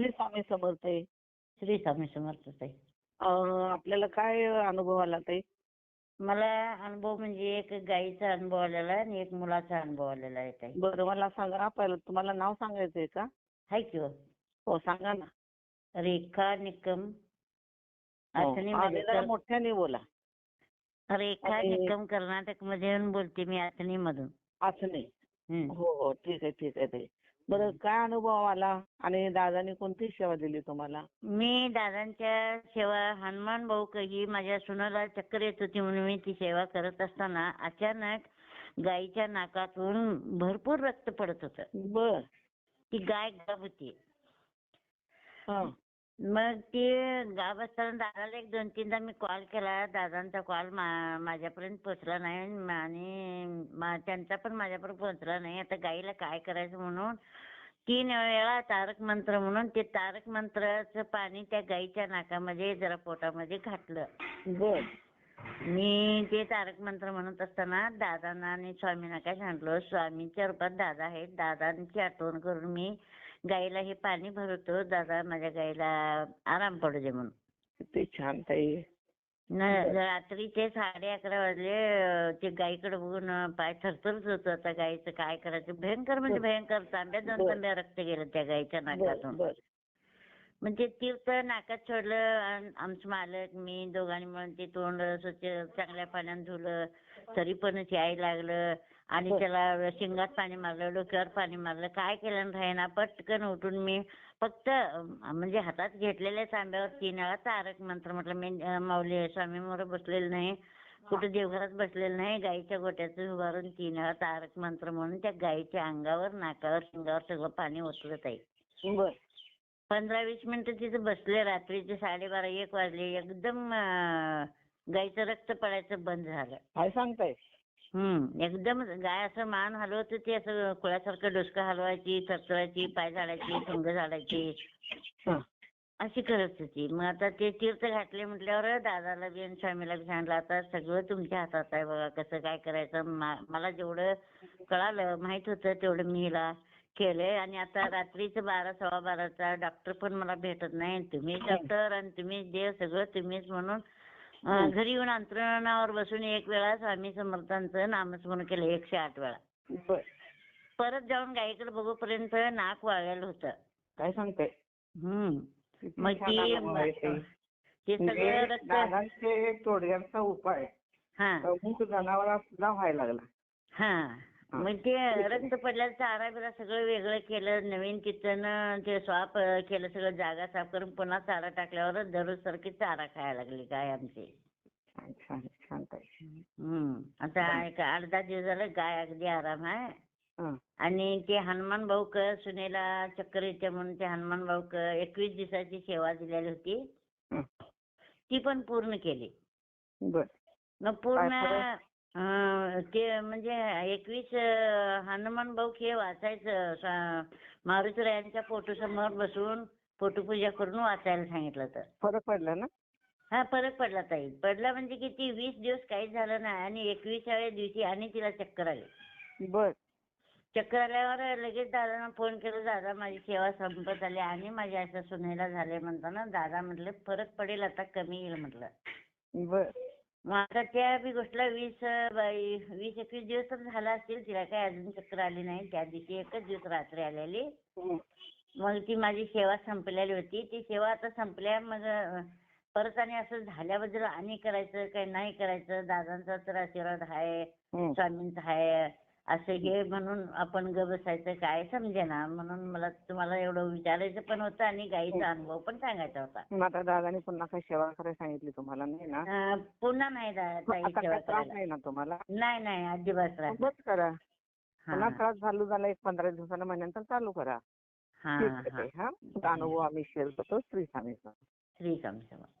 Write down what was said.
श्री स्वामी समर्थ आहे. श्री स्वामी समर्थ ताई. अं, आपल्याला काय अनुभव आला ताई? मला अनुभव म्हणजे एक गाईचा अनुभव आलेला आहे आणि एक मुलाचा अनुभव आलेला आहे ताई. बरं मला सांगा पहिलं तुम्हाला नाव सांगायचंय का? हाय की हो? हो सांगा ना. रेखा निकम. हो. मध्ये जरा मोठ्याने बोला रेखा निकम कर्नाटक मधून बोलते मी अथनी मधून. असं नाही. हो हो ठीक आहे ठीक आहे ताई बरं काय अनुभव आला आणि दादानी कोणती सेवा दिली तुम्हाला? मी दादांच्या सेवा हनुमान भाऊ ही माझ्या सुनाला चक्कर येत होती म्हणून मी ती सेवा करत असताना अचानक गाईच्या नाकातून भरपूर रक्त पडत होतं. बर. ती गाय गाब होती. हा. मग ती गाव असताना दादाला एक दोन तीनदा मी कॉल केला. दादांचा कॉल माझ्यापर्यंत पोहोचला नाही म- आणि मा- त्यांचा पण माझ्यापर्यंत पोहोचला नाही. आता गाईला काय करायचं म्हणून? तीन वेळा तारक मंत्र म्हणून ते तारक मंत्राचं पाणी त्या गाईच्या नाकामध्ये जरा पोटामध्ये घातलं. बर. मी ते तारक मंत्र म्हणत असताना दादांना आणि स्वामींना काय सांगितलं? स्वामींच्या रूपात दादा आहेत. दादांची आठवण करून मी गाईला हे पाणी भरवतो दादा माझ्या गाईला आराम पडू दे म्हणून. किती छान ताई. रात्रीचे साडे अकरा वाजले ते गाईकडे बघून पाय थरथरत होत. आता गाईचं काय करायचं? भयंकर म्हणजे. भयंकर तांब्या दोन. तांब्या रक्त गेलं त्या गाईच्या बर नाकातून. म्हणजे तीर्थ नाकात सोडलं आमचं मालक मी दोघांनी मिळून ते तोंड स्वच्छ चांगल्या पाण्याने धुलं तरी पण यायला लागलं. आणि बर. त्याला शिंगात पाणी मारलं डोक्यावर पाणी मारलं काय केलं राहीना पटकन उठून मी फक्त म्हणजे हातात घेतलेल्या तांब्यावर तीन वेळा तारक मंत्र म्हटलं मी माऊली स्वामी मोर बसलेलं नाही कुठे देवघरात बसलेलं नाही गाईच्या गोट्याचं उभारून तीन वेळा तारक मंत्र म्हणून त्या गाईच्या अंगावर नाकावर शिंगावर सगळं पाणी ओतलं आहे बर. पंधरा वीस मिनिटं तिथं बसले रात्रीचे साडेबारा एक वाजले एकदम गाईचं रक्त पडायचं बंद झालं. काय सांगताय? हम्म. एकदम गाय असं मान हलवत होती असं कुळ्यासारखं डोसकं हलवायची थरथरायची पाय झाडायची थंग झाडायची. अशी करत होती. मग आता ते तीर्थ घातले म्हटल्यावर दादाला बी आणि स्वामीला बी सांगितलं आता सगळं तुमच्या हातात आहे बघा कसं काय करायचं? मला जेवढं कळालं माहीत होतं तेवढं मी हिला केलंय. आणि आता रात्रीचं बारा सव्वा बाराचा डॉक्टर पण मला भेटत नाही. तुम्हीच डॉक्टर आणि तुम्हीच देव सगळं तुम्हीच म्हणून. घरी येऊन अंतरणावर बसून एक वेळा स्वामी समर्थांचं नामस्मरण केलं एकशे आठ वेळा. परत जाऊन गाईकडे बघूपर्यंत नाक वाळलेलं होतं. काय सांगताय? हम्म. मग ती. ते. सगळं म्हणजे तोडग्यांचा उपाय. हा. जनावरात सुद्धा व्हायला लागला. हा हा. मग ते रक्त पडल्याचं चारा बिरा सगळं वेगळं केलं नवीन किचन ते स्वाप केलं सगळं जागा साफ करून पुन्हा चारा टाकल्यावर दररोज सारखी चारा खायला लागली गाय आमची. छान छान छान ताई. हम्म. आता एक दहा दिवस झालं गाय अगदी आराम आहे. हा. आणि ते हनुमान भाऊ क सुनेला चक्कर येते म्हणून ते हनुमान भाऊ क एकवीस दिवसाची सेवा दिलेली होती. हं. ती पण पूर्ण केली. बर. मग पूर्ण काय अं, ते म्हणजे एकवीस अं, हनुमान भाऊ हे वाचायचं स- मारुतीरायांच्या फोटोसमोर बसून फोटोपूजा करून वाचायला सांगितलं तर फरक पडला ना? हा फरक पडला ताई. पडला म्हणजे किती? वीस दिवस काहीच झालं नाही आणि एकविसाव्या दिवशी आणि तिला चक्कर आली. बर. चक्कर आल्यावर लगेच दादांना फोन केला दादा माझी सेवा संपत आली आणि माझ्या असं सुनेला झाले म्हणताना दादा म्हटले फरक पडेल आता कमी येईल म्हटलं. बर. मग आता त्या बी गोष्टीला वीस बाई वीस एकवीस दिवस तर झाला असतील. तिला काही अजून चक्कर आली नाही. त्या दिवशी एकच दिवस रात्री आलेली. मग ती माझी सेवा संपलेली होती. ती सेवा आता संपल्या. मग परत आणि असं झाल्याबद्दल आणि करायचं काही नाही करायचं. दादांचा तर आशीर्वाद आहे. स्वामींचा आहे. असं हे म्हणून आपण ग बसायचं काय समजेना म्हणून मला तुम्हाला एवढं विचारायचं पण होतं आणि गाईचा अनुभव पण सांगायचा होता. मग आता दादाने पुन्हा काही सेवा करायला सांगितली तुम्हाला नाही ना? अं, पुन्हा नाही दा- ताई आता सेवा त्रास करायला. नाही ना तुम्हाला? नाही नाही अजिबात त्रास करा. हा. पुन्हा त्रास चालू झाला एक पंधरा दिवसाला महिन्यानंतर चालू करा. हा ठीक हा. हा. अनुभव आम्ही शेअर करतो श्री स्वामी समर्थ. श्री स्वामी समर्थ